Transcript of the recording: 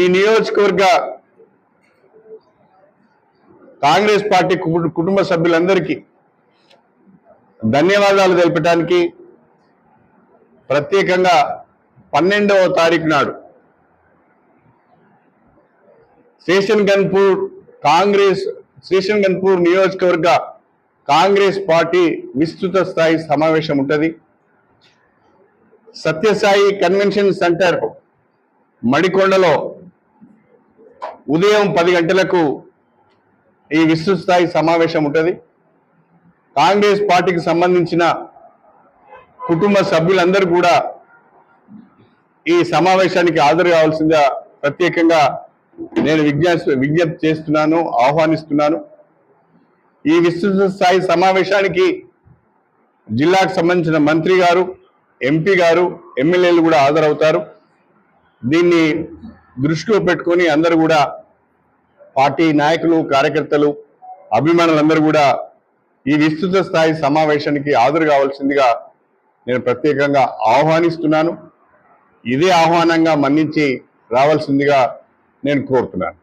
ఈ నియోజకవర్గ కాంగ్రెస్ పార్టీ కుటుంబ సభ్యులందరికీ ధన్యవాదాలు తెలపడానికి ప్రత్యేకంగా పన్నెండవ తారీఖు నాడు శేషన్ గన్పూర్ కాంగ్రెస్ శేషన్ గన్పూర్ నియోజకవర్గ కాంగ్రెస్ పార్టీ విస్తృత స్థాయి సమావేశం ఉంటుంది. సత్యసాయి కన్వెన్షన్ సెంటర్ మడికొండలో ఉదయం పది గంటలకు ఈ విస్తృత స్థాయి సమావేశం ఉంటుంది. కాంగ్రెస్ పార్టీకి సంబంధించిన కుటుంబ సభ్యులందరూ కూడా ఈ సమావేశానికి హాజరు కావాల్సిందిగా ప్రత్యేకంగా నేను విజ్ఞాప విజ్ఞప్తి చేస్తున్నాను ఆహ్వానిస్తున్నాను. ఈ విస్తృత స్థాయి సమావేశానికి జిల్లాకు సంబంధించిన మంత్రి గారు ఎంపీ గారు ఎమ్మెల్యేలు కూడా హాజరవుతారు. దీన్ని దృష్టిలో పెట్టుకొని అందరూ కూడా పార్టీ నాయకులు కార్యకర్తలు అభిమానులందరూ కూడా ఈ విస్తృత స్థాయి సమావేశానికి హాజరు కావాల్సిందిగా నేను ప్రత్యేకంగా ఆహ్వానిస్తున్నాను. ఇదే ఆహ్వానంగా మన్నించి రావాల్సిందిగా నేను కోరుతున్నాను.